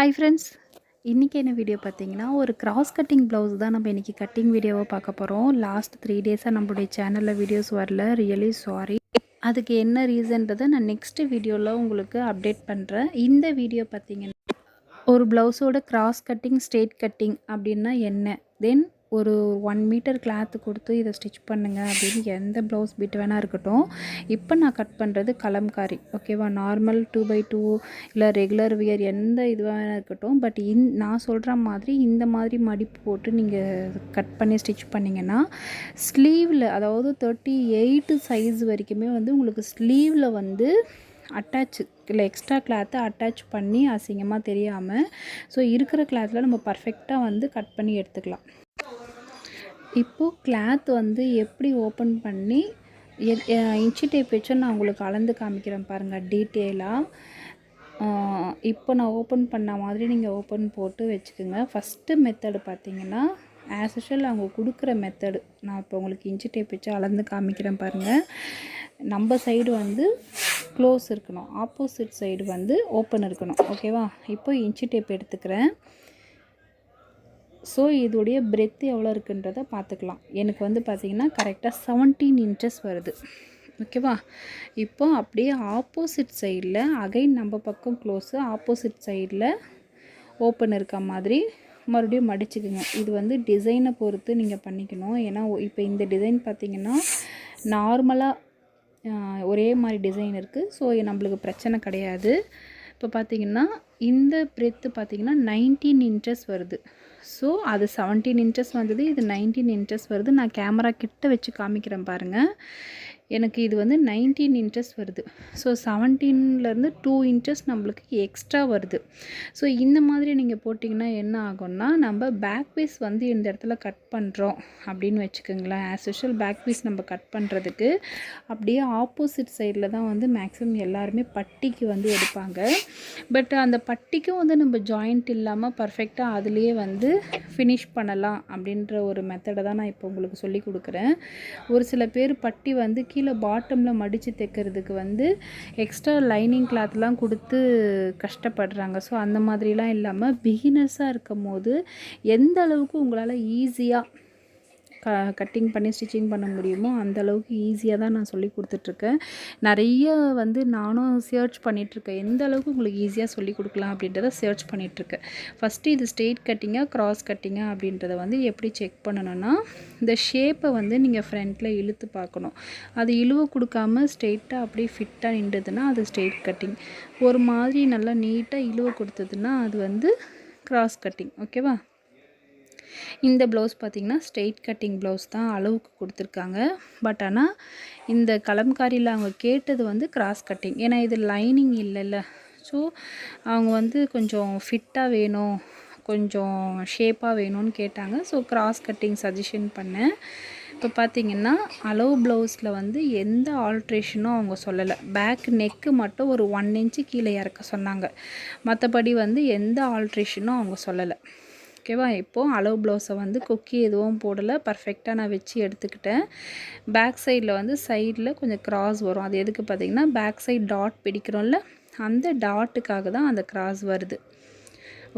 Hi friends இன்றைக்கி என்ன video பார்த்தீங்கன்னா ஒரு கிராஸ் கட்டிங் ப்ளவுஸ் தான் நம்ம இன்றைக்கி கட்டிங் வீடியோவை பார்க்க போகிறோம் லாஸ்ட் த்ரீ டேஸாக நம்மளுடைய சேனலில் வீடியோஸ் வரல. ரியலி சாரி அதுக்கு என்ன ரீசன்றதை நான் நெக்ஸ்ட் வீடியோவில் உங்களுக்கு அப்டேட் பண்ணுறேன் இந்த வீடியோ பார்த்தீங்கன்னா ஒரு ப்ளவுஸோட கிராஸ் கட்டிங் ஸ்ட்ரெயிட் கட்டிங் அப்படின்னா என்ன? தென் ஒரு ஒன் மீட்டர் கிளாத்து கொடுத்து இதை ஸ்டிச் பண்ணுங்கள் அப்படின்னு எந்த ப்ளவுஸ் பிட் வேணால் இருக்கட்டும். இப்போ நான் கட் பண்ணுறது கலம்காரி ஓகேவா நார்மல் டூ பை டூ இல்லை ரெகுலர் வியர் எந்த இது வேணால் இருக்கட்டும். பட் இன் நான் சொல்கிற மாதிரி இந்த மாதிரி மடிப்பு போட்டு நீங்கள் கட் பண்ணி ஸ்டிச் பண்ணிங்கன்னா ஸ்லீவில் அதாவது தேர்ட்டி எயிட்டு சைஸ் வரைக்குமே வந்து உங்களுக்கு ஸ்லீவில் வந்து அட்டாச்சு இல்லை எக்ஸ்ட்ரா கிளாத்தை அட்டாச் பண்ணி அசிங்கமாக தெரியாமல் ஸோ இருக்கிற கிளாத்தில் நம்ம பர்ஃபெக்டாக வந்து கட் பண்ணி எடுத்துக்கலாம். இப்போது கிளாத் வந்து எப்படி ஓப்பன் பண்ணி இன்ச்சி டேப் வச்சு நான் உங்களுக்கு அளந்து காமிக்கிறேன் பாருங்கள் டீட்டெயிலாக இப்போ நான் ஓப்பன் பண்ண மாதிரி நீங்கள் ஓப்பன் போட்டு வச்சுக்கோங்க. ஃபஸ்ட்டு மெத்தடு பார்த்தீங்கன்னா ஆஸ் யூஷுவல் அவங்க கொடுக்குற மெத்தடு நான் இப்போ உங்களுக்கு இன்ச்சி டேப் வச்சு அளந்து காமிக்கிறேன் பாருங்கள் நம்ம சைடு வந்து க்ளோஸ் இருக்கணும். ஆப்போசிட் சைடு வந்து ஓப்பன் இருக்கணும். ஓகேவா இப்போ இன்ச்சி டேப் எடுத்துக்கிறேன். ஸோ இதோடைய பிரெத்து எவ்வளோ இருக்குன்றதை பார்த்துக்கலாம். எனக்கு வந்து பார்த்திங்கன்னா கரெக்டாக செவன்டீன் இன்ச்சஸ் வருது. ஓகேவா இப்போ அப்படியே ஆப்போசிட் சைடில் அகைன் நம்ம பக்கம் க்ளோஸு ஆப்போசிட் சைடில் ஓப்பன் இருக்க மாதிரி மறுபடியும் மடிச்சுக்குங்க. இது வந்து டிசைனை பொறுத்து நீங்கள் பண்ணிக்கணும். ஏன்னா இப்போ இந்த டிசைன் பார்த்திங்கன்னா நார்மலாக ஒரே மாதிரி டிசைன் இருக்குது ஸோ நம்மளுக்கு பிரச்சனை கிடையாது. இப்போ பார்த்திங்கன்னா இந்த பிரெத்து பார்த்திங்கன்னா நைன்டீன் இன்ச்சஸ் வருது. ஸோ அது செவன்டீன் இன்ச்சஸ் வந்தது இது நைன்டீன் இன்ச்சஸ் வருது. நான் கேமரா கிட்ட வச்சு காமிக்கிறேன் பாருங்கள் எனக்கு இது வந்து நைன்டீன் இன்ச்சஸ் வருது. ஸோ செவன்டீன்லேருந்து டூ இன்ச்சஸ் நம்மளுக்கு எக்ஸ்ட்ரா வருது. ஸோ இந்த மாதிரி நீங்கள் போட்டிங்கன்னா என்ன ஆகும்னா நம்ம பேக் பீஸ் வந்து இந்த இடத்துல கட் பண்ணுறோம் அப்படின்னு வச்சுக்கோங்களேன். ஆஸ் யூஷுவல் பேக் பீஸ் நம்ம கட் பண்ணுறதுக்கு அப்படியே ஆப்போசிட் சைடில் தான் வந்து மேக்ஸிமம் எல்லாருமே பட்டிக்கு வந்து எடுப்பாங்க. பட் அந்த பட்டிக்கும் வந்து நம்ம ஜாயிண்ட் இல்லாமல் பர்ஃபெக்டாக அதுலேயே வந்து ஃபினிஷ் பண்ணலாம் அப்படின்ற ஒரு மெத்தடை தான் நான் இப்போ உங்களுக்கு சொல்லி கொடுக்குறேன். ஒரு சில பேர் பட்டி வந்து கீழே கீழே பாட்டமில் மடித்து தைக்கிறதுக்கு வந்து எக்ஸ்ட்ரா லைனிங் கிளாத்லாம் கொடுத்து கஷ்டப்படுறாங்க. ஸோ அந்த மாதிரிலாம் இல்லாமல் பிகினர்ஸாக இருக்கும் போது எந்த அளவுக்கு உங்களால் ஈஸியாக க கட்டிங் பண்ணி ஸ்டிச்சிங் பண்ண முடியுமோ அந்தளவுக்கு ஈஸியாக தான் நான் சொல்லி கொடுத்துட்ருக்கேன். நிறைய வந்து நானும் சர்ச் பண்ணிகிட்ருக்கேன் எந்த அளவுக்கு உங்களுக்கு ஈஸியாக சொல்லி கொடுக்கலாம் அப்படின்றத சர்ச் பண்ணிகிட்ருக்கேன் ஃபஸ்ட்டு இது ஸ்ட்ரெயிட் கட்டிங்காக க்ராஸ் கட்டிங்காக அப்படின்றத வந்து எப்படி செக் பண்ணணும்னா இந்த ஷேப்பை வந்து நீங்கள் ஃப்ரண்ட்டில் இழுத்து பார்க்கணும். அது இழுவு கொடுக்காம ஸ்ட்ரெயிட்டாக அப்படியே ஃபிட்டாக நின்றுதுன்னா அது ஸ்ட்ரெயிட் கட்டிங் ஒரு மாதிரி நல்லா நீட்டாக இழுவை கொடுத்ததுன்னா அது வந்து க்ராஸ் கட்டிங் ஓகேவா இந்த ப்ளவுஸ் பார்த்திங்கன்னா ஸ்ட்ரெயிட் கட்டிங் ப்ளவுஸ் தான் அளவுக்கு கொடுத்துருக்காங்க. பட் ஆனால் இந்த கலம்காரியில் அவங்க கேட்டது வந்து கிராஸ் கட்டிங் ஏன்னா இது லைனிங் இல்லைல்ல. ஸோ அவங்க வந்து கொஞ்சம் ஃபிட்டாக வேணும் கொஞ்சம் ஷேப்பாக வேணும்னு கேட்டாங்க. ஸோ கிராஸ் கட்டிங் சஜஷன் பண்ணேன். இப்போ பார்த்தீங்கன்னா அளவு ப்ளவுஸில் வந்து எந்த ஆல்ட்ரேஷனும் அவங்க சொல்லலை. பேக் நெக்கு மட்டும் ஒரு ஒன் இன்ச்சு கீழே இறக்க சொன்னாங்க. மற்றபடி வந்து எந்த ஆல்ட்ரேஷனும் அவங்க சொல்லலை. ஓகேவா? இப்போது அளவு ப்ளவுஸை வந்து கொக்கி எதுவும் போடலை. பர்ஃபெக்டாக நான் வச்சு எடுத்துக்கிட்டேன். பேக் சைடில் வந்து சைடில் கொஞ்சம் க்ராஸ் வரும். அது எதுக்கு பார்த்திங்கன்னா பேக் சைட் டாட் பிடிக்கிறோம்ல அந்த டாட்டுக்காக தான் அந்த க்ராஸ் வருது.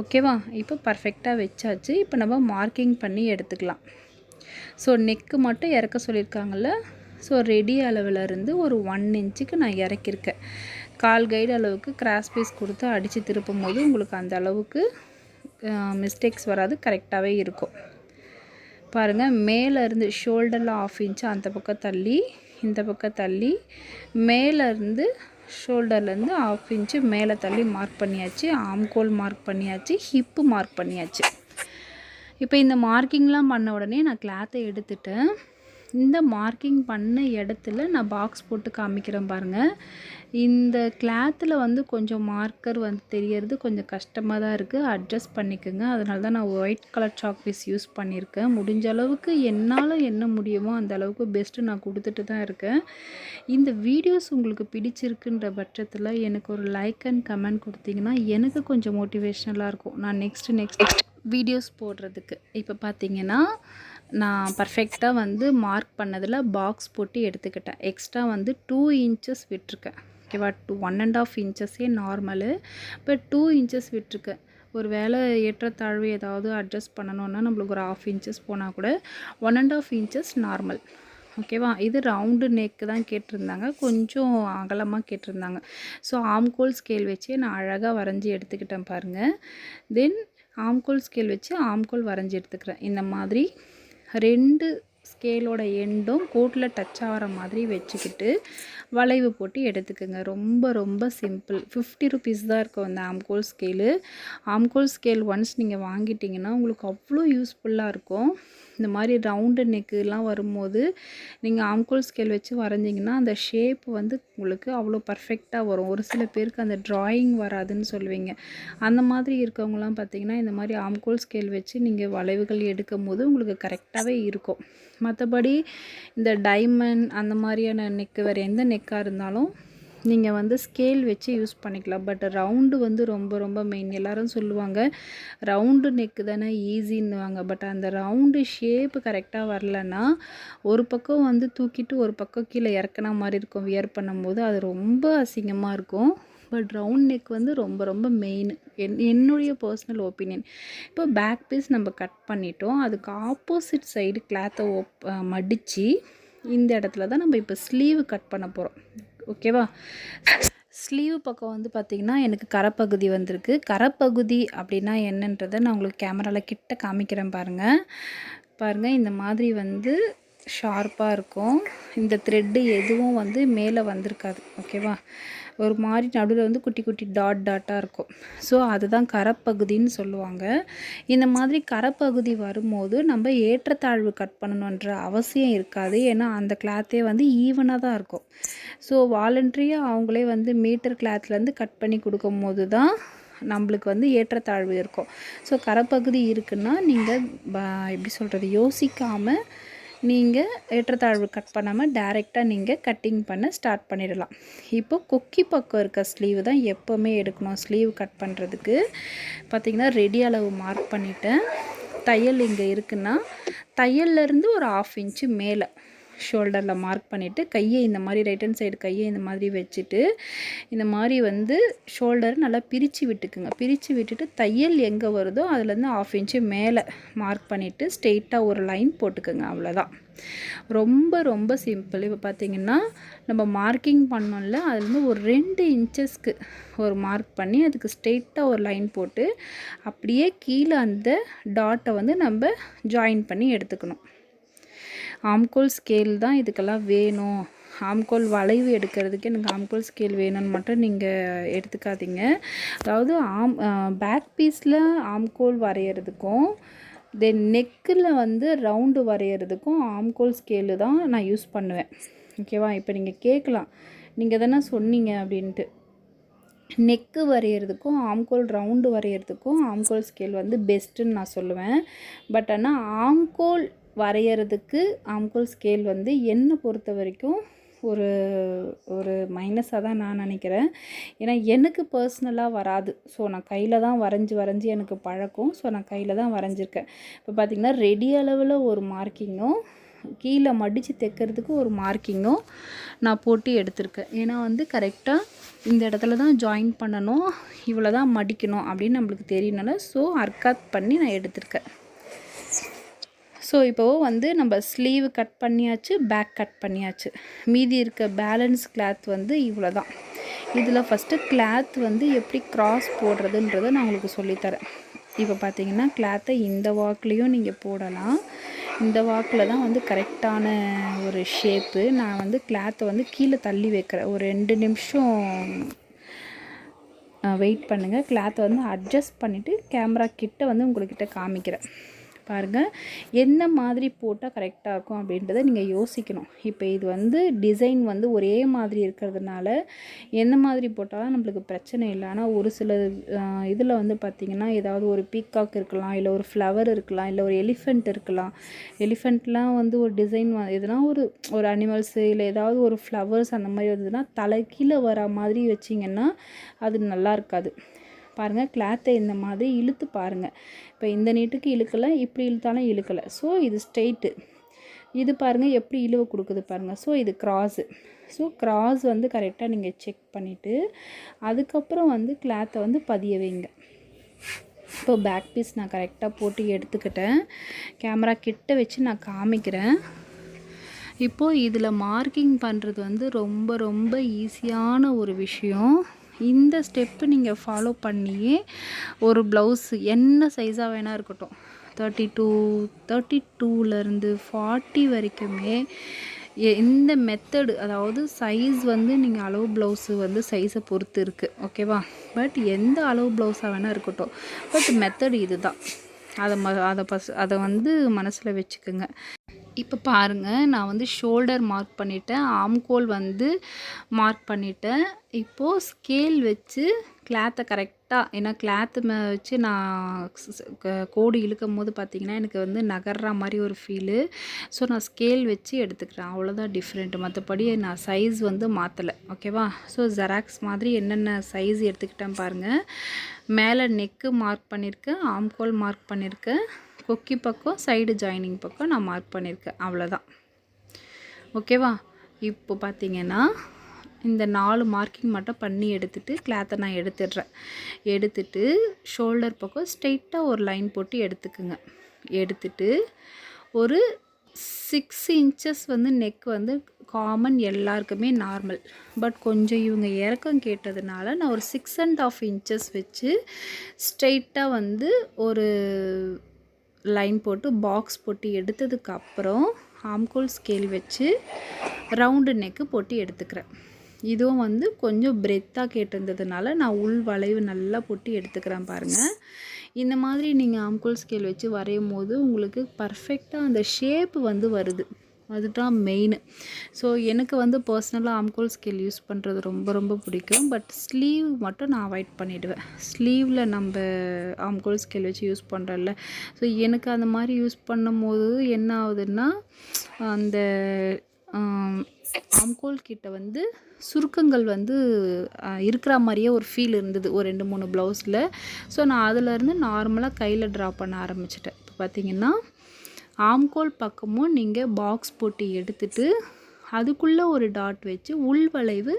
ஓகேவா? இப்போ பர்ஃபெக்டாக வச்சாச்சு. இப்போ நம்ம மார்க்கிங் பண்ணி எடுத்துக்கலாம். ஸோ நெக்கு மட்டும் இறக்க சொல்லியிருக்காங்கள்ல ஸோ ரெடி அளவிலேருந்து ஒரு ஒன் இன்ச்சுக்கு நான் இறக்கியிருக்கேன். கால் கைடு அளவுக்கு கிராஸ் பீஸ் கொடுத்து அடித்து திருப்பும் போது உங்களுக்கு அந்த அளவுக்கு மிஸ்டேக்ஸ் வராது கரெக்டாகவே இருக்கும். பாருங்கள் மேலேருந்து ஷோல்டரில் ஆஃப் இன்ச்சு அந்த பக்கம் தள்ளி இந்த பக்கம் தள்ளி மேலேருந்து ஷோல்டர்லேருந்து ஆஃப் இன்ச்சு மேலே தள்ளி மார்க் பண்ணியாச்சு ஆம்கோல் மார்க் பண்ணியாச்சு ஹிப்பு மார்க் பண்ணியாச்சு. இப்போ இந்த மார்க்கிங்லாம் பண்ண உடனே நான் கிளாத்தை எடுத்துட்டேன் இந்த மார்க்கிங் பண்ண இடத்துல நான் பாக்ஸ் போட்டு காமிக்கிறேன் பாருங்கள் இந்த கிளாத்தில் வந்து கொஞ்சம் மார்க்கர் வந்து தெரியறது கொஞ்சம் கஷ்டமாக தான் இருக்குது அட்ஜஸ்ட் பண்ணிக்கோங்க. அதனால தான் நான் ஒயிட் கலர் சாக்பீஸ் யூஸ் பண்ணியிருக்கேன். முடிஞ்ச அளவுக்கு என்னால் என்ன முடியுமோ அந்த அளவுக்கு பெஸ்ட்டு நான் கொடுத்துட்டு தான் இருக்கேன். இந்த வீடியோஸ் உங்களுக்கு பிடிச்சிருக்குன்ற பட்சத்தில் எனக்கு ஒரு லைக் அண்ட் கமெண்ட் கொடுத்தீங்கன்னா எனக்கு கொஞ்சம் மோட்டிவேஷ்னலாக இருக்கும். நான் நெக்ஸ்ட்டு நெக்ஸ்ட் வீடியோஸ் போடுறதுக்கு. இப்போ பார்த்தீங்கன்னா நான் பர்ஃபெக்டாக வந்து மார்க் பண்ணதில் பாக்ஸ் போட்டு எடுத்துக்கிட்டேன். எக்ஸ்ட்ரா வந்து டூ இன்ச்சஸ் விட்டுருக்கேன். ஓகேவா டூ ஒன் அண்ட் ஆஃப் இன்ச்சஸே நார்மலு இப்போ டூ இன்ச்சஸ் விட்டுருக்கேன். ஒரு வேளை ஏற்றத்தாழ்வு ஏதாவது அட்ஜஸ்ட் பண்ணணுன்னா நம்மளுக்கு ஒரு ஆஃப் இன்ச்சஸ் போனால் கூட one and half inches normal ஓகேவா இது ரவுண்டு நெக்கு தான் கேட்டிருந்தாங்க. கொஞ்சம் அகலமாக கேட்டிருந்தாங்க. ஸோ ஆம்கோல் ஸ்கேல் வச்சே நான் அழகாக வரைஞ்சி எடுத்துக்கிட்டேன் பாருங்கள் தென் ஆம்கோல் ஸ்கேல் வச்சு ஆம்கோல் வரைஞ்சி எடுத்துக்கிறேன். இந்த மாதிரி ரெண்டு ஸ்கேலோட எண்டும் கூட்டில் டச் ஆகிற மாதிரி வச்சுக்கிட்டு வளைவு போட்டு எடுத்துக்கோங்க. ரொம்ப ரொம்ப சிம்பிள் ஃபிஃப்டி ருபீஸ் தான் இருக்கும் அந்த ஆம்கோல் ஸ்கேலு ஆம்கோல் ஸ்கேல் ஒன்ஸ் நீங்கள் வாங்கிட்டிங்கன்னா உங்களுக்கு அவ்வளோ யூஸ்ஃபுல்லாக இருக்கும். இந்த மாதிரி ரவுண்டு நெக்குலாம் வரும்போது நீங்கள் ஆம்கோல் ஸ்கேல் வச்சு வரைஞ்சிங்கன்னா அந்த ஷேப் வந்து உங்களுக்கு அவ்வளோ பர்ஃபெக்டாக வரும். ஒரு சில பேருக்கு அந்த ட்ராயிங் வராதுன்னு சொல்லுவீங்க. அந்த மாதிரி இருக்கவங்களாம் பார்த்திங்கன்னா இந்த மாதிரி ஆம்கோல் ஸ்கேல் வச்சு நீங்கள் வளைவுகள் எடுக்கும் போது உங்களுக்கு கரெக்டாகவே இருக்கும். மற்றபடி இந்த டைமண்ட் அந்த மாதிரியான நெக்கு வேறு எந்த நெக்காக இருந்தாலும் நீங்கள் வந்து ஸ்கேல் வச்சு யூஸ் பண்ணிக்கலாம். பட் ரவுண்டு வந்து ரொம்ப ரொம்ப மெயின் எல்லாரும் சொல்லுவாங்க ரவுண்டு நெக்கு தானே ஈஸின்னுவாங்க பட் அந்த ரவுண்டு ஷேப்பு கரெக்டாக வரலன்னா ஒரு பக்கம் வந்து தூக்கிட்டு ஒரு பக்கம் கீழே இறக்குன மாதிரி இருக்கும். வியர் பண்ணும்போது அது ரொம்ப அசிங்கமாக இருக்கும். பட் ரவுண்ட் நெக் வந்து ரொம்ப ரொம்ப மெயின் என் என்னுடைய பர்சனல் ஒப்பீனியன் இப்போ பேக் பீஸ் நம்ம கட் பண்ணிட்டோம். அதுக்கு ஆப்போசிட் சைடு கிளாத்தை ஒப் மடித்து இந்த இடத்துல தான் நம்ம இப்போ ஸ்லீவ் கட் பண்ண போகிறோம் ஓகேவா? ஸ்லீவ் பக்கம் வந்து பார்த்திங்கன்னா எனக்கு கரைப்பகுதி வந்திருக்கு. கரைப்பகுதி அப்படின்னா என்னன்றதை நான் உங்களுக்கு கேமராவில் கிட்ட காமிக்கிறேன் பாருங்கள் பாருங்கள் இந்த மாதிரி வந்து ஷார்ப்பாக இருக்கும். இந்த த்ரெட்டு எதுவும் வந்து மேலே வந்திருக்காது. ஓகேவா? ஒரு மாதிரி நடுவில் வந்து குட்டி குட்டி டாட் டாட்டாக இருக்கும். ஸோ அதுதான் கரப்பகுதின்னு சொல்லுவாங்க. இந்த மாதிரி கரைப்பகுதி வரும்போது நம்ம ஏற்றத்தாழ்வு கட் பண்ணணுன்ற அவசியம் இருக்காது. ஏன்னா அந்த கிளாத்தே வந்து ஈவனாக தான் இருக்கும். ஸோ வாலண்ட்ரியாக அவங்களே வந்து மீட்டர் கிளாத்லேருந்து கட் பண்ணி கொடுக்கும் போது தான் நம்மளுக்கு வந்து ஏற்றத்தாழ்வு இருக்கும். ஸோ கரப்பகுதி இருக்குன்னா நீங்கள் எப்படி சொல்கிறது யோசிக்காமல் நீங்கள் ஏற்றத்தாழ்வு கட் பண்ணாமல் டைரெக்டாக நீங்கள் கட்டிங் பண்ண ஸ்டார்ட் பண்ணிடலாம். இப்போது கொக்கி பக்கம் இருக்க ஸ்லீவ் தான் எப்போவுமே எடுக்கணும். ஸ்லீவ் கட் பண்ணுறதுக்கு பார்த்திங்கன்னா ரெடி அளவு மார்க் பண்ணிவிட்டேன் தையல் இங்கே இருக்குன்னா தையல்லேருந்து ஒரு ஆஃப் இன்ச்சு மேலே ஷோல்டரில் மார்க் பண்ணிவிட்டு கையை இந்த மாதிரி ரைட் ஹேண்ட் சைடு கையை இந்த மாதிரி வச்சுட்டு இந்த மாதிரி வந்து ஷோல்டர் நல்லா பிரித்து விட்டுக்குங்க. பிரித்து விட்டுட்டு தையல் எங்கே வருதோ அதுலேருந்து ஆஃப் இன்ச்சு மேலே மார்க் பண்ணிவிட்டு ஸ்ட்ரெயிட்டாக ஒரு லைன் போட்டுக்குங்க அவ்வளோதான் ரொம்ப ரொம்ப சிம்பிள் இப்போ பார்த்திங்கன்னா நம்ம மார்க்கிங் பண்ணோம்ல அதுலேருந்து ஒரு ரெண்டு இன்ச்சஸ்க்கு ஒரு மார்க் பண்ணி அதுக்கு ஸ்ட்ரெயிட்டாக ஒரு லைன் போட்டு அப்படியே கீழே அந்த டாட்டை வந்து நம்ம ஜாயின் பண்ணி எடுத்துக்கணும். ஆம்கோல் ஸ்கேல் தான் இதுக்கெல்லாம் வேணும். ஆம்கோல் வளைவு எடுக்கிறதுக்கு எனக்கு ஆம்கோல் ஸ்கேல் வேணும்னு மட்டும் நீங்கள் எடுத்துக்காதீங்க. அதாவது ஆம் பேக் பீஸில் ஆம்கோல் வரைகிறதுக்கும் தென் நெக்கில் வந்து ரவுண்டு வரைகிறதுக்கும் ஆம்கோல் ஸ்கேலு தான் நான் யூஸ் பண்ணுவேன். ஓகேவா இப்போ நீங்கள் கேட்கலாம் நீங்கள் தானே சொன்னீங்க அப்படின்ட்டு. நெக்கு வரைகிறதுக்கும் ஆம்கோல் ரவுண்டு வரைகிறதுக்கும் ஆம்கோல் ஸ்கேல் வந்து பெஸ்ட்டுன்னு நான் சொல்லுவேன். பட் ஆனால் ஆம்கோல் வரைகிறதுக்கு ஆம்கோல் ஸ்கேல் வந்து என்னை பொறுத்த வரைக்கும் ஒரு ஒரு மைனஸாக தான் நான் நினைக்கிறேன். ஏன்னா எனக்கு பர்சனலாக வராது. ஸோ நான் கையில் தான் வரைஞ்சி வரைஞ்சி எனக்கு பழக்கம். ஸோ நான் கையில் தான் வரைஞ்சிருக்கேன். இப்போ பார்த்திங்கன்னா ரெடி அளவில் ஒரு மார்க்கிங்கும் கீழே மடித்து தைக்கிறதுக்கு ஒரு மார்க்கிங்கும் நான் போட்டு எடுத்திருக்கேன். ஏன்னா வந்து கரெக்டாக இந்த இடத்துல தான் ஜாயின் பண்ணணும். இவ்வளோ தான் மடிக்கணும் அப்படின்னு நம்மளுக்கு தெரியனால ஸோ அர்க்காத் பண்ணி நான் எடுத்திருக்கேன். ஸோ இப்போது வந்து நம்ம ஸ்லீவ் கட் பண்ணியாச்சு பேக் கட் பண்ணியாச்சு. மீதி இருக்க பேலன்ஸ் கிளாத் வந்து இவ்வளோ தான் இதில் ஃபஸ்ட்டு கிளாத் வந்து எப்படி க்ராஸ் போடுறதுன்றதை நான் உங்களுக்கு சொல்லித்தரேன். இப்போ பார்த்தீங்கன்னா கிளாத்தை இந்த வாக்லேயும் நீங்கள் போடலாம். இந்த வாக்கில் தான் வந்து கரெக்டான ஒரு ஷேப்பு நான் வந்து கிளாத்தை வந்து கீழே தள்ளி வைக்கிறேன். ஒரு ரெண்டு நிமிஷம் வெயிட் பண்ணுங்கள் கிளாத்தை வந்து அட்ஜஸ்ட் பண்ணிவிட்டு கேமரா கிட்ட வந்து உங்கள்கிட்ட காமிக்கிறேன். பாருங்கள் என்ன மாதிரி போட்டால் கரெக்டாக இருக்கும் அப்படின்றத நீங்கள் யோசிக்கணும். இப்போ இது வந்து டிசைன் வந்து ஒரே மாதிரி இருக்கிறதுனால எந்த மாதிரி போட்டாலும் நம்மளுக்கு பிரச்சனை இல்லை. ஆனால் ஒரு சில இதில் வந்து பார்த்திங்கன்னா ஏதாவது ஒரு பீக்காக் இருக்கலாம் இல்லை ஒரு ஃப்ளவர் இருக்கலாம் இல்லை ஒரு எலிஃபெண்ட் இருக்கலாம். எலிஃபெண்ட்லாம் வந்து ஒரு டிசைன் எதுனா ஒரு ஒரு அனிமல்ஸு இல்லை ஏதாவது ஒரு ஃப்ளவர்ஸ் அந்த மாதிரி வந்ததுன்னா தலை கீழே வர மாதிரி வச்சிங்கன்னா அது நல்லா இருக்காது. பாருங்கள் கிளாத்தை இந்த மாதிரி இழுத்து பாருங்கள் இப்போ இந்த நீட்டுக்கு இழுக்கலை இப்படி இழுத்தாலும் இழுக்கலை. ஸோ இது ஸ்ட்ரெயிட்டு இது பாருங்கள் எப்படி இழுவை கொடுக்குது பாருங்கள் ஸோ இது க்ராஸு ஸோ கிராஸ் வந்து கரெக்டாக நீங்கள் செக் பண்ணிவிட்டு அதுக்கப்புறம் வந்து கிளாத்தை வந்து பதிய வைங்க. இப்போ பேக் பீஸ் நான் கரெக்டாக போட்டு எடுத்துக்கிட்டேன். கேமரா கிட்ட வச்சு நான் காமிக்கிறேன். இப்போது இதில் மார்க்கிங் பண்ணுறது வந்து ரொம்ப ரொம்ப ஈஸியான ஒரு விஷயம். இந்த ஸ்டெப்பு நீங்கள் ஃபாலோ பண்ணியே ஒரு ப்ளவுஸ் என்ன சைஸாக வேணால் இருக்கட்டும். தேர்ட்டி டூ தேர்ட்டி டூலேருந்து ஃபார்ட்டி வரைக்குமே எ- இந்த மெத்தடு அதாவது சைஸ் வந்து நீங்கள் அளவு ப்ளவுஸு வந்து சைஸை பொறுத்து இருக்குது ஓகேவா பட் எந்த அளவு ப்ளவுஸாக வேணால் இருக்கட்டும். பட் மெத்தடு இதுதான். அதை ம அதை பஸ் அதை வந்து மனசில் வச்சுக்கோங்க. இப்போ பாருங்கள் நான் வந்து ஷோல்டர் மார்க் பண்ணிட்டேன். ஆம்கோல் வந்து மார்க் பண்ணிட்டேன். இப்போது ஸ்கேல் வச்சு கிளாத்தை கரெக்டாக ஏன்னா கிளாத்து வச்சு நான் கோடு இழுக்கும் போது பார்த்தீங்கன்னா எனக்கு வந்து நகர்ற மாதிரி ஒரு ஃபீலு ஸோ நான் ஸ்கேல் வச்சு எடுத்துக்கிறேன். அவ்வளோதான் டிஃப்ரெண்ட் மற்றபடி நான் சைஸ் வந்து மாற்றலை ஓகேவா ஸோ ஜெராக்ஸ் மாதிரி என்னென்ன சைஸ் எடுத்துக்கிட்டேன் பாருங்கள் மேலே நெக்கு மார்க் பண்ணியிருக்கேன் ஆம்கோல் மார்க் பண்ணியிருக்கேன் கொக்கி பக்கம் சைடு ஜாயினிங் பக்கம் நான் மார்க் பண்ணியிருக்கேன் அவ்வளோதான் ஓகேவா இப்போ பார்த்தீங்கன்னா இந்த நாலு மார்க்கிங் மட்டும் பண்ணி எடுத்துட்டு கிளாத்தை நான் எடுத்துடுறேன். எடுத்துட்டு ஷோல்டர் பக்கம் ஸ்ட்ரெயிட்டாக ஒரு லைன் போட்டு எடுத்துக்குங்க. எடுத்துட்டு ஒரு சிக்ஸ் இன்ச்சஸ் வந்து நெக் வந்து காமன் எல்லாருக்குமே நார்மல் பட் கொஞ்சம் இவங்க இறக்கம் கேட்டதுனால நான் ஒரு சிக்ஸ் அண்ட் ஆஃப் இன்ச்சஸ் வச்சு ஸ்ட்ரெயிட்டாக வந்து ஒரு லைன் போட்டு பாக்ஸ் போட்டு எடுத்ததுக்கப்புறம் ஆம்கோல் ஸ்கேல் வச்சு ரவுண்டு நெக்கு போட்டு எடுத்துக்கிறேன். இதுவும் வந்து கொஞ்சம் பிரெத்தாக கேட்டிருந்ததுனால நான் உள் வளைவு நல்லா போட்டு எடுத்துக்கிறேன் பாருங்கள் இந்த மாதிரி நீங்கள் ஆம்கோல் ஸ்கேல் வச்சு வரையும் போது உங்களுக்கு பர்ஃபெக்டாக அந்த ஷேப் வந்து வருது. அதுதான் மெயின் ஸோ எனக்கு வந்து பர்சனலாக ஆம்கோல் ஸ்கேல் யூஸ் பண்ணுறது ரொம்ப ரொம்ப பிடிக்கும். பட் ஸ்லீவ் மட்டும் நான் அவாய்ட் பண்ணிவிடுவேன் ஸ்லீவில் நம்ம ஆம்கோல் ஸ்கேல் வச்சு யூஸ் பண்ணுறோம்ல ஸோ எனக்கு அந்த மாதிரி யூஸ் பண்ணும்போது என்ன ஆகுதுன்னா அந்த ஆம்கோல் கிட்ட வந்து சுருக்கங்கள் வந்து இருக்கிற மாதிரியே ஒரு ஃபீல் இருந்தது. ஒரு ரெண்டு மூணு ப்ளவுஸில் ஸோ நான் அதிலேருந்து நார்மலாக கையில் ட்ரா பண்ண ஆரம்பிச்சிட்டேன். இப்போ பார்த்திங்கன்னா ஆம்கோல் பக்கமும் நீங்கள் பாக்ஸ் போட்டு எடுத்துட்டு அதுக்குள்ளே ஒரு டாட் வச்சு உள் வளைவு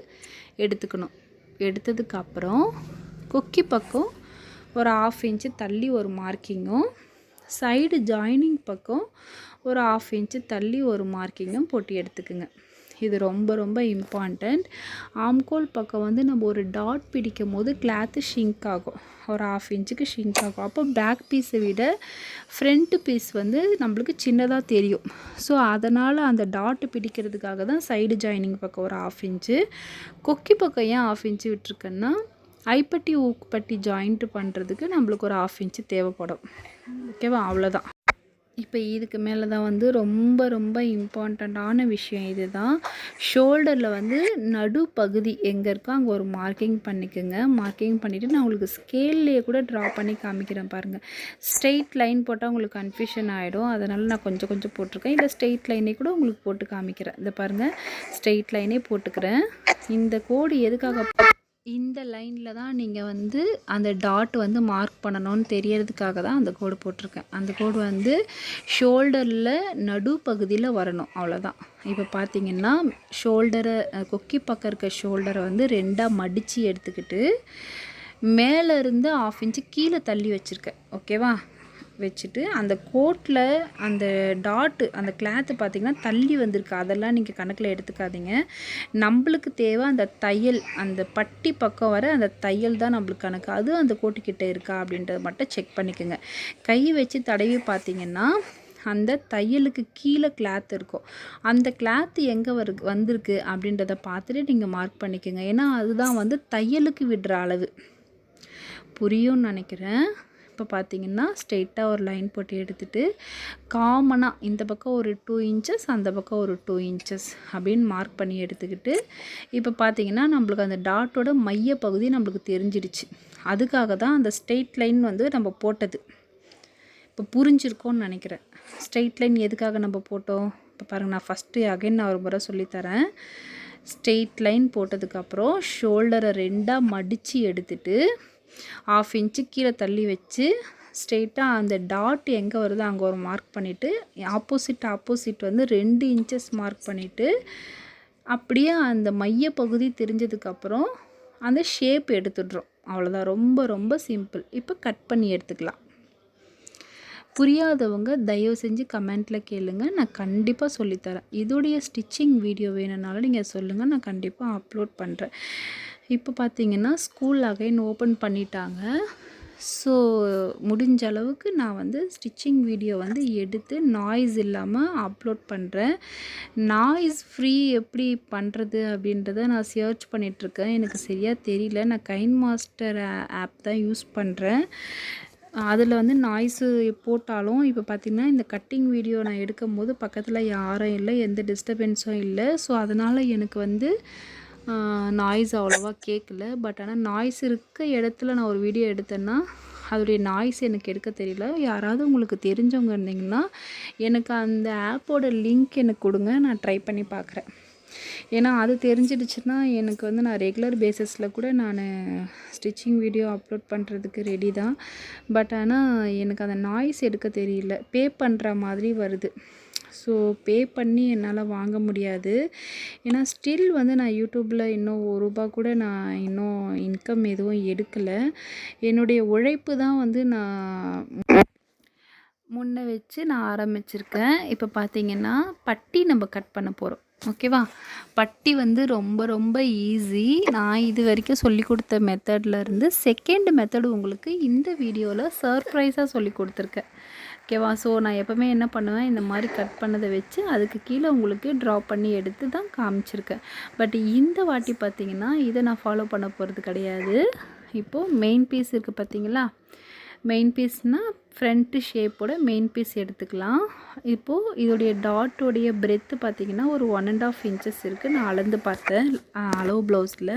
எடுத்துக்கணும். எடுத்ததுக்கப்புறம் கொக்கி பக்கம் ஒரு ஆஃப் இன்ச்சு தள்ளி ஒரு மார்க்கிங்கும் சைடு ஜாயினிங் பக்கம் ஒரு ஆஃப் இன்ச்சு தள்ளி ஒரு மார்க்கிங்கும் போட்டு எடுத்துக்குங்க. இது ரொம்ப ரொம்ப இம்பார்ட்டண்ட் ஆம்கோல் பக்கம் வந்து நம்ம ஒரு டாட் பிடிக்கும் போது கிளாத்து ஷிங்க் ஆகும். ஒரு ஆஃப் இன்ச்சுக்கு ஷிங்க் ஆகும். அப்போ பேக் பீஸை விட ஃப்ரண்ட்டு பீஸ் வந்து நம்மளுக்கு சின்னதாக தெரியும். ஸோ அதனால் அந்த டாட்டு பிடிக்கிறதுக்காக தான் சைடு ஜாயினிங் பக்கம் ஒரு ஆஃப் இன்ச்சு கொக்கி பக்கம் ஏன் ஆஃப் இன்ச்சு விட்டுருக்கேன்னா ஐப்பட்டி ஊக்குப்பட்டி ஜாயிண்ட்டு பண்ணுறதுக்கு நம்மளுக்கு ஒரு ஆஃப் இன்ச்சு தேவைப்படும். ஓகேவா அவ்வளோதான் இப்போ இதுக்கு மேலே தான் வந்து ரொம்ப ரொம்ப இம்பார்ட்டண்ட்டான விஷயம் இது தான் ஷோல்டரில் வந்து நடுப்பகுதி எங்கே இருக்கோ அங்கே ஒரு மார்க்கிங் பண்ணிக்கோங்க. மார்க்கிங் பண்ணிவிட்டு நான் உங்களுக்கு ஸ்கேல்லையே கூட ட்ரா பண்ணி காமிக்கிறேன் பாருங்கள் ஸ்ட்ரெயிட் லைன் போட்டால் உங்களுக்கு கன்ஃபியூஷன் ஆகிடும் அதனால் நான் கொஞ்சம் கொஞ்சம் போட்டிருக்கேன். இல்லை ஸ்ட்ரெயிட் லைனே கூட உங்களுக்கு போட்டு காமிக்கிறேன். இதை பாருங்கள் ஸ்ட்ரெயிட் லைனே போட்டுக்கிறேன். இந்த கோடு எதுக்காக இந்த லைனில் தான் நீங்கள் வந்து அந்த டாட் வந்து மார்க் பண்ணணும்னு தெரியறதுக்காக தான் அந்த கோடு போட்டிருக்கேன். அந்த கோடு வந்து ஷோல்டரில் நடு பகுதியில் வரணும் அவ்வளோதான் இப்போ பார்த்தீங்கன்னா ஷோல்டரை கொக்கி பக்கம் இருக்க ஷோல்டரை வந்து ரெண்டாக மடித்து எடுத்துக்கிட்டு மேலேருந்து ஆஃப் இன்ச்சு கீழே தள்ளி வச்சுருக்கேன். ஓகேவா? வச்சுட்டு அந்த கோட்டில் அந்த டாட்டு அந்த கிளாத்து பார்த்திங்கன்னா தள்ளி வந்திருக்கு. அதெல்லாம் நீங்கள் கணக்கில் எடுத்துக்காதீங்க. நம்மளுக்கு தேவை அந்த தையல் அந்த பட்டி பக்கம் வர அந்த தையல் தான் நம்மளுக்கு கணக்கு. அது அந்த கோட்டுக்கிட்ட இருக்கா அப்படின்றத மட்டும் செக் பண்ணிக்கோங்க. கை வச்சு தடவி பார்த்தீங்கன்னா அந்த தையலுக்கு கீழே கிளாத் இருக்கும். அந்த கிளாத் எங்கே வரு வந்திருக்கு அப்படின்றத பார்த்துட்டு நீங்கள் மார்க் பண்ணிக்கோங்க. ஏன்னா அதுதான் வந்து தையலுக்கு விடுற அளவு. புரியும்னு நினைக்கிறேன். இப்போ பார்த்தீங்கன்னா ஸ்ட்ரெயிட்டாக ஒரு லைன் போட்டு எடுத்துகிட்டு காமனாக இந்த பக்கம் ஒரு டூ இன்ச்சஸ் அந்த பக்கம் ஒரு டூ இன்ச்சஸ் அப்படின்னு மார்க் பண்ணி எடுத்துக்கிட்டு இப்போ பார்த்தீங்கன்னா நம்மளுக்கு அந்த டாட்டோட மைய பகுதி நம்மளுக்கு தெரிஞ்சிடுச்சு. அதுக்காக தான் அந்த ஸ்ட்ரெயிட் லைன் வந்து நம்ம போட்டது. இப்போ புரிஞ்சிருக்கோன்னு நினைக்கிறேன். ஸ்ட்ரெயிட் லைன் எதுக்காக நம்ம போட்டோம்? இப்போ பாருங்கள் நான் ஃபஸ்ட்டு அகைன் நான் ஒரு முறை சொல்லித்தரேன் ஸ்ட்ரெயிட் லைன் போட்டதுக்கப்புறம் ஷோல்டரை ரெண்டாக மடித்து எடுத்துகிட்டு ஆஃப் இன்ச்சு கீழே தள்ளி வச்சு ஸ்ட்ரெயிட்டாக அந்த டாட் எங்கே வருதோ அங்கே ஒரு மார்க் பண்ணிவிட்டு ஆப்போசிட் ஆப்போசிட் வந்து ரெண்டு இன்ச்சஸ் மார்க் பண்ணிவிட்டு அப்படியே அந்த மைய பகுதி தெரிஞ்சதுக்கப்புறம் அந்த ஷேப் எடுத்துடுறோம். அவ்வளோதான் ரொம்ப ரொம்ப சிம்பிள் இப்போ கட் பண்ணி எடுத்துக்கலாம். புரியாதவங்க தயவு செஞ்சு கமெண்ட்டில் கேளுங்க. நான் கண்டிப்பாக சொல்லித்தரேன். இதோடைய ஸ்டிச்சிங் வீடியோ வேணும்னாலும் நீங்கள் சொல்லுங்கள் நான் கண்டிப்பாக அப்லோட் பண்ணுறேன் இப்போ பார்த்தீங்கன்னா ஸ்கூல் அகைன் ஓப்பன் பண்ணிட்டாங்க. ஸோ முடிஞ்ச அளவுக்கு நான் வந்து ஸ்டிச்சிங் வீடியோ வந்து எடுத்து நாய்ஸ் இல்லாமல் அப்லோட் பண்ணுறேன் நாய்ஸ் ஃப்ரீ எப்படி பண்ணுறது அப்படின்றத நான் சர்ச் பண்ணிகிட்ருக்கேன் எனக்கு சரியாக தெரியல. நான் கைன் மாஸ்டர் ஆப் தான் யூஸ் பண்ணுறேன் அதில் வந்து நாய்ஸு போட்டாலும் இப்போ பார்த்திங்கன்னா இந்த கட்டிங் வீடியோ நான் எடுக்கும்போது பக்கத்தில் யாரும் இல்லை எந்த டிஸ்டர்பன்ஸும் இல்லை. ஸோ அதனால் எனக்கு வந்து நாய்ஸ் அவ்வளோவா கேட்கல பட் ஆனால் நாய்ஸ் இருக்க இடத்துல நான் ஒரு வீடியோ எடுத்தேன்னா அதோடைய நாய்ஸ் எனக்கு எடுக்க தெரியல. யாராவது உங்களுக்கு தெரிஞ்சவங்க இருந்தீங்கன்னா எனக்கு அந்த ஆப்போட லிங்க் எனக்கு கொடுங்க. நான் ட்ரை பண்ணி பார்க்குறேன் ஏன்னா அது தெரிஞ்சிடுச்சுன்னா எனக்கு வந்து நான் ரெகுலர் பேசிஸில் கூட நான் ஸ்டிச்சிங் வீடியோ அப்லோட் பண்ணுறதுக்கு ரெடி தான். பட் ஆனால் எனக்கு அந்த நாய்ஸ் எடுக்க தெரியல. பே பண்ணுற மாதிரி வருது. ஸோ பே பண்ணி என்னால் வாங்க முடியாது. ஏன்னா ஸ்டில் வந்து நான் யூடியூப்பில் இன்னும் ஒரு ரூபா கூட நான் இன்னும் இன்கம் எதுவும் எடுக்கலை. என்னுடைய உழைப்பு தான் வந்து நான் முன்ன வச்சு நான் ஆரம்பிச்சிருக்கேன். இப்போ பார்த்தீங்கன்னா பட்டி நம்ம கட் பண்ண போகிறோம் ஓகேவா பட்டி வந்து ரொம்ப ரொம்ப ஈஸி நான் இது வரைக்கும் சொல்லி கொடுத்த மெத்தட்லேருந்து செகண்ட் மெத்தடு உங்களுக்கு இந்த வீடியோவில் சர்ப்ரைஸாக சொல்லி கொடுத்துருக்கேன். ஓகேவா? ஸோ நான் எப்போவுமே என்ன பண்ணுவேன் இந்த மாதிரி கட் பண்ணதை வச்சு அதுக்கு கீழே உங்களுக்கு ட்ரா பண்ணி எடுத்து தான் காமிச்சிருக்கேன். பட் இந்த வாட்டி பார்த்திங்கன்னா இதை நான் ஃபாலோ பண்ண போகிறது கிடையாது. இப்போது மெயின் பீஸ் இருக்குது பார்த்தீங்களா? மெயின் பீஸ்னால் ஃப்ரண்ட்டு ஷேப்போட மெயின் பீஸ் எடுத்துக்கலாம். இப்போது இதோடைய டாட்டோடைய பிரெத்து பார்த்திங்கன்னா ஒரு ஒன் அண்ட் ஆஃப் இன்ச்சஸ் இருக்குது நான் அளந்து பார்த்தேன் அளவு ப்ளவுஸில்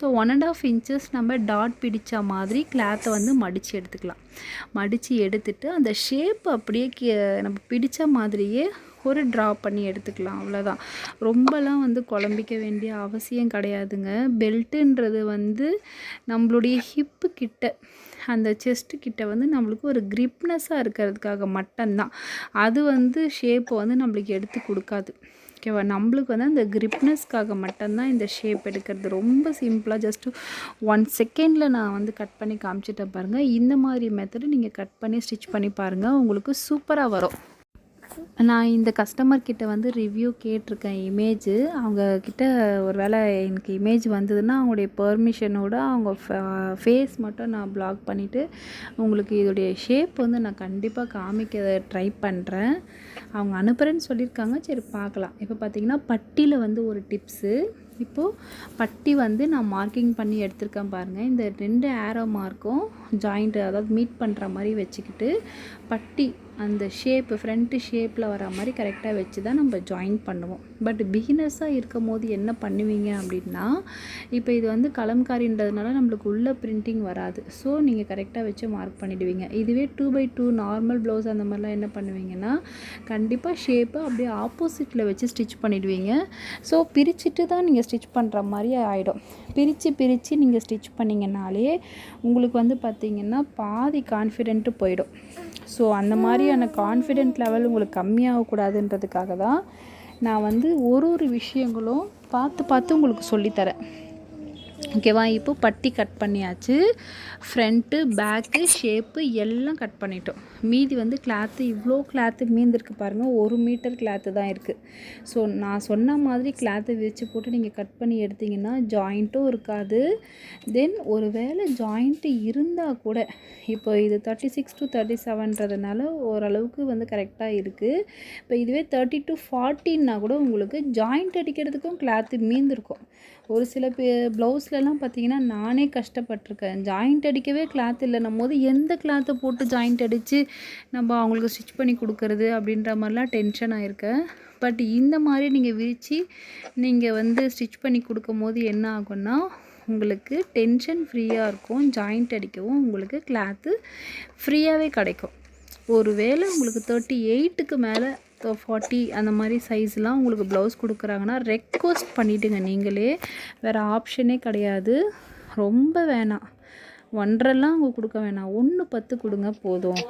so one and half inches நம்ம டாட் பிடித்த மாதிரி கிளாத்தை வந்து மடித்து எடுத்துக்கலாம். மடித்து எடுத்துட்டு அந்த ஷேப் அப்படியே நம்ம பிடித்த மாதிரியே ஒரு ட்ரா பண்ணி எடுத்துக்கலாம். அவ்வளோதான் ரொம்பலாம் வந்து குழம்பிக்க வேண்டிய அவசியம் கிடையாதுங்க. பெல்ட்டுன்றது வந்து நம்மளுடைய ஹிப்பு கிட்ட அந்த செஸ்ட்டு கிட்ட வந்து நம்மளுக்கு ஒரு க்ரிப்னஸாக இருக்கிறதுக்காக மட்டும்தான். அது வந்து ஷேப்பை வந்து நம்மளுக்கு எடுத்து கொடுக்காது. ஓகேவா நம்மளுக்கு வந்து அந்த கிரிப்னஸ்க்காக மட்டும்தான் இந்த ஷேப் எடுக்கிறது. ரொம்ப சிம்பிளாக ஜஸ்ட்டு ஒன் செகண்டில் நான் வந்து கட் பண்ணி காமிச்சிட்டேன் பாருங்கள் இந்த மாதிரி மெத்தடு நீங்கள் கட் பண்ணி ஸ்டிச் பண்ணி பாருங்கள் உங்களுக்கு சூப்பராக வரும். நான் இந்த கஸ்டமர் கிட்ட வந்து ரிவ்யூ கேட்டிருக்கேன் இமேஜு அவங்க கிட்ட ஒரு வேளை எனக்கு இமேஜ் வந்ததுன்னா அவங்களுடைய பெர்மிஷனோட அவங்க ஃபேஸ் மட்டும் நான் பிளாக் பண்ணிவிட்டு உங்களுக்கு இதோடைய ஷேப் வந்து நான் கண்டிப்பாக காமிக்க ட்ரை பண்ணுறேன் அவங்க அனுப்புகிறேன்னு சொல்லியிருக்காங்க. சரி பார்க்கலாம். இப்போ பார்த்தீங்கன்னா பட்டியில் வந்து ஒரு டிப்ஸு இப்போது பட்டி வந்து நான் மார்க்கிங் பண்ணி எடுத்திருக்கேன் பாருங்கள் இந்த ரெண்டு ஆரோ மார்க்கும் ஜாயிண்ட்டு அதாவது மீட் பண்ணுற மாதிரி வச்சுக்கிட்டு பட்டி அந்த ஷேப்பு ஃப்ரண்ட்டு ஷேப்பில் வர மாதிரி கரெக்டாக வச்சு தான் நம்ம ஜாயின் பண்ணுவோம். பட் பிகினர்ஸாக இருக்கும் போது என்ன பண்ணுவீங்க அப்படின்னா இப்போ இது வந்து கலம்காரின்றதுனால நம்மளுக்கு உள்ள பிரிண்டிங் வராது. ஸோ நீங்கள் கரெக்டாக வச்சு மார்க் பண்ணிவிடுவீங்க இதுவே two by two normal blouse அந்த மாதிரிலாம் என்ன பண்ணுவீங்கன்னா கண்டிப்பாக ஷேப்பை அப்படியே ஆப்போசிட்டில் வச்சு ஸ்டிச் பண்ணிவிடுவீங்க ஸோ பிரிச்சுட்டு தான் நீங்கள் ஸ்டிச் பண்ணுற மாதிரி ஆகிடும் பிரித்து பிரித்து நீங்கள் ஸ்டிச் பண்ணிங்கனாலே உங்களுக்கு வந்து பார்த்திங்கன்னா பாதி கான்ஃபிடென்ட்டு போயிடும். ஸோ அந்த மாதிரி மாதிரியான கான்ஃபிடென்ட் லெவல் உங்களுக்கு கம்மியாகக்கூடாதுன்றதுக்காக தான் நான் வந்து ஒரு ஒரு விஷயங்களும் பார்த்து பார்த்து உங்களுக்கு சொல்லித்தரேன். ஓகேவா? இப்போ பட்டி கட் பண்ணியாச்சு. ஃப்ரண்ட்டு பேக்கு ஷேப்பு எல்லாம் கட் பண்ணிட்டோம். மீதி வந்து கிளாத்து இவ்வளோ கிளாத்து மீந்திருக்கு பாருங்கள் ஒரு மீட்டர் கிளாத்து தான் இருக்குது ஸோ நான் சொன்ன மாதிரி கிளாத்தை விரித்து போட்டு நீங்கள் கட் பண்ணி எடுத்திங்கன்னா ஜாயிண்ட்டும் இருக்காது. தென் ஒரு வேளை ஜாயிண்ட்டு இருந்தால் கூட இப்போ இது தேர்ட்டி சிக்ஸ் டு தேர்ட்டி செவன்றதுனால ஓரளவுக்கு வந்து கரெக்டாக இருக்குது இப்போ இதுவே தேர்ட்டி டு ஃபார்ட்டின்னா கூட உங்களுக்கு ஜாயிண்ட் அடிக்கிறதுக்கும் கிளாத்து மீந்திருக்கும். ஒரு சில பே ப்ளவுஸ்லலாம் பார்த்தீங்கன்னா நானே கஷ்டப்பட்டிருக்கேன். ஜாயிண்ட் அடிக்கவே கிளாத் இல்லைன்னும் போது எந்த கிளாத்தை போட்டு ஜாயிண்ட் அடித்து நம்ம அவங்களுக்கு ஸ்டிச் பண்ணி கொடுக்கறது அப்படின்ற மாதிரிலாம் டென்ஷன் ஆகிருக்கேன் பட் இந்த மாதிரி நீங்கள் விரித்து நீங்கள் வந்து ஸ்டிச் பண்ணி கொடுக்கும் போது என்ன ஆகும்னா உங்களுக்கு டென்ஷன் ஃப்ரீயாக இருக்கும். ஜாயிண்ட் அடிக்கவும் உங்களுக்கு கிளாத்து ஃப்ரீயாகவே கிடைக்கும். ஒரு வேளை உங்களுக்கு தேர்ட்டி எயிட்டுக்கு மேலே ஃபார்ட்டி அந்த மாதிரி சைஸ்லாம் உங்களுக்கு ப்ளவுஸ் கொடுக்குறாங்கன்னா ரெக்வஸ்ட் பண்ணிவிடுங்க நீங்களே. வேறு ஆப்ஷனே கிடையாது. ரொம்ப வேணாம். ஒன்றரெல்லாம் அவங்க கொடுக்க வேணாம். ஒன்று பத்து கொடுங்க போதும்.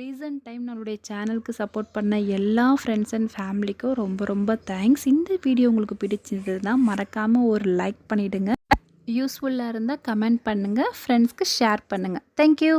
ரீசன்ட் டைம் நம்மளுடைய சேனலுக்கு சப்போர்ட் பண்ண எல்லா ஃப்ரெண்ட்ஸ் அண்ட் ஃபேமிலிக்கும் ரொம்ப ரொம்ப தேங்க்ஸ் இந்த வீடியோ உங்களுக்கு பிடிச்சிருந்ததுன்னா மறக்காமல் ஒரு லைக் பண்ணிவிடுங்க யூஸ்ஃபுல்லாக இருந்தால் கமெண்ட் பண்ணுங்கள் ஃப்ரெண்ட்ஸ்க்கு ஷேர் பண்ணுங்கள் தேங்க்யூ